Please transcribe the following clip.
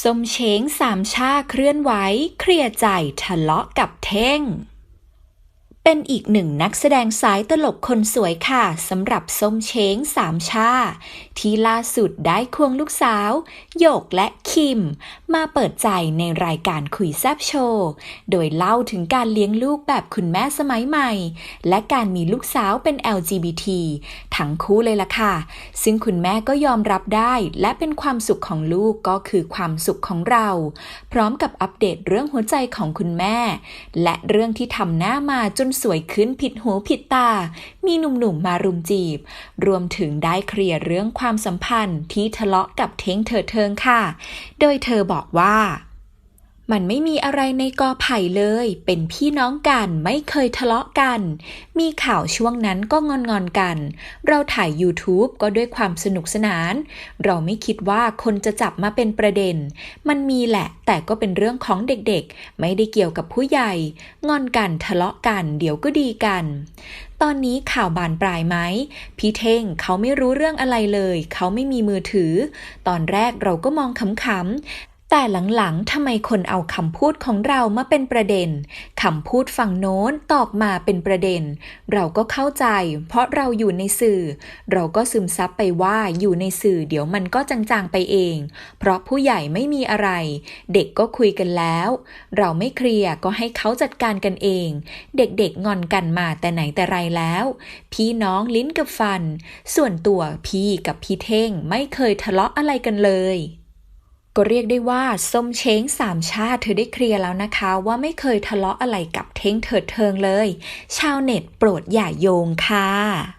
ส้มเช้งสามชาเคลื่อนไหวเคลียร์ใจทะเลาะกับเท่ง เป็นอีกหนึ่งนักแสดงสายตลกคนสวยค่ะสำหรับส้มเช้งสามชา ที่ล่าสุดได้ควงลูกสาว โยกและคิม มาเปิดใจในรายการคุยแซบโชว์ โดยเล่าถึงการเลี้ยงลูกแบบคุณแม่สมัยใหม่ และการมีลูกสาวเป็น LGBT ทั้งคู่เลยล่ะค่ะ ซึ่งคุณแม่ก็ยอมรับได้ และเป็นความสุขของลูกก็คือความสุขของเรา พร้อมกับอัปเดตเรื่องหัวใจของคุณแม่ และเรื่องที่ทำหน้ามาจนสวยขึ้นผิดหูผิดตา มีหนุ่มๆมารุมจีบ รวมถึงได้เคลียร์เรื่องความสัมพันธ์ที่ทะเลาะกับเท้งเธอเทิงค่ะ โดยเธอบอกว่า มันไม่มีอะไรในกอไผ่เลย เป็นพี่น้องกัน ไม่เคยทะเลาะกัน มีข่าวช่วงนั้นก็งอนงอนๆกัน เราถ่าย YouTube ก็ด้วยความสนุกสนาน เราไม่คิดว่าคนจะจับมาเป็นประเด็น มันมีแหละ แต่ก็เป็นเรื่องของเด็กๆ ไม่ได้เกี่ยวกับผู้ใหญ่ งอนกันทะเลาะกัน เดี๋ยวก็ดีกันตอนนี้ข่าวบานปลายไหม พี่เท่งเขาไม่รู้เรื่องอะไรเลย เขาไม่มีมือถือ ตอนแรกเราก็มองขำๆ แต่หลังๆทำไมคนเอาคำพูดของเรามาเป็นประเด็น คำพูดฝั่งโน้นตอบมาเป็นประเด็น เราก็เข้าใจ เพราะเราอยู่ในสื่อ เราก็ซึมซับไปว่าอยู่ในสื่อเดี๋ยวมันก็จางๆไปเอง เพราะผู้ใหญ่ไม่มีอะไร เด็กก็คุยกันแล้ว เราไม่เคลียร์ก็ให้เขาจัดการกันเอง เด็กๆงอนกันมาแต่ไหนแต่ไรแล้ว พี่น้องลิ้นกับฟัน ส่วนตัวพี่กับพี่เท่งไม่เคยทะเลาะอะไรกันเลย ก็เรียกได้ว่าส้มเช้งสามชาติเธอได้เคลียร์แล้วนะคะ ว่าไม่เคยทะเลาะอะไรกับเท้งเถิดเทิงเลย ชาวเน็ตโปรดอย่าโยงค่ะ